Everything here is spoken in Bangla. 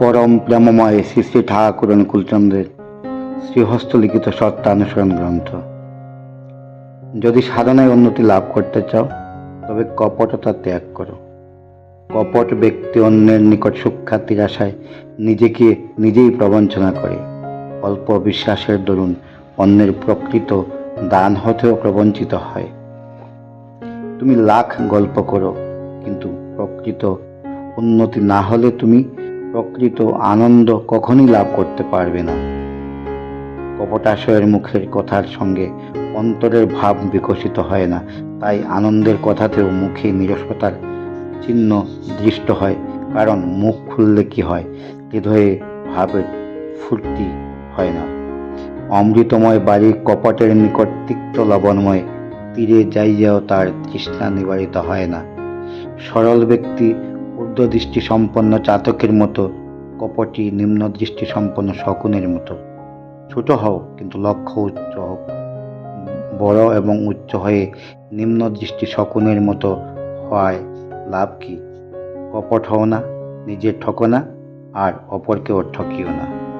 পরম প্রেমময় শ্রী শ্রী ঠাকুর অনুকূলচন্দ্রের শ্রীহস্ত লিখিত সত্যানুসরণ গ্রন্থ। যদি সাধনায় উন্নতি লাভ করতে চাও, তবে কপটতা ত্যাগ করো। কপট ব্যক্তি অন্যের নিকট সুখ্যাতির আশায় নিজেকে নিজেই প্রবঞ্চনা করে। অল্প বিশ্বাসের দরুন অন্যের প্রকৃত দান হতেও প্রবঞ্চিত হয়। তুমি লাখ গল্প করো, কিন্তু প্রকৃত উন্নতি না হলে তুমি প্রকৃত আনন্দ কখনই লাভ করতে পারবে না। কপটাশয়ের মুখের কথার সঙ্গে অন্তরের ভাব বিকশিত হয় না, তাই আনন্দের কথাতেও মুখে নিরসতার চিহ্ন দৃষ্ট হয়, কারণ মুখ খুললে কি হয়, হৃদয়ে ভাবের ফুর্তি হয় না। অমৃতময় বাড়ির কপটের নিকট তিক্ত লবণময়, তীরে যাইয়াও তার তৃষ্ণা নিবারিত হয় না। সরল ব্যক্তি ঊর্ধ্বদৃষ্টি সম্পন্ন চাতকের মতো, কপটি নিম্ন দৃষ্টি সম্পন্ন শকুনের মতো। ছোট হও, কিন্তু লক্ষ্য উচ্চ হোক বড় এবং উচ্চ হয়ে নিম্ন দৃষ্টি শকুনের মতো হয় লাভ কি? কপট হও না নিজের ঠকো না, আর অপরকেও ঠকিও না।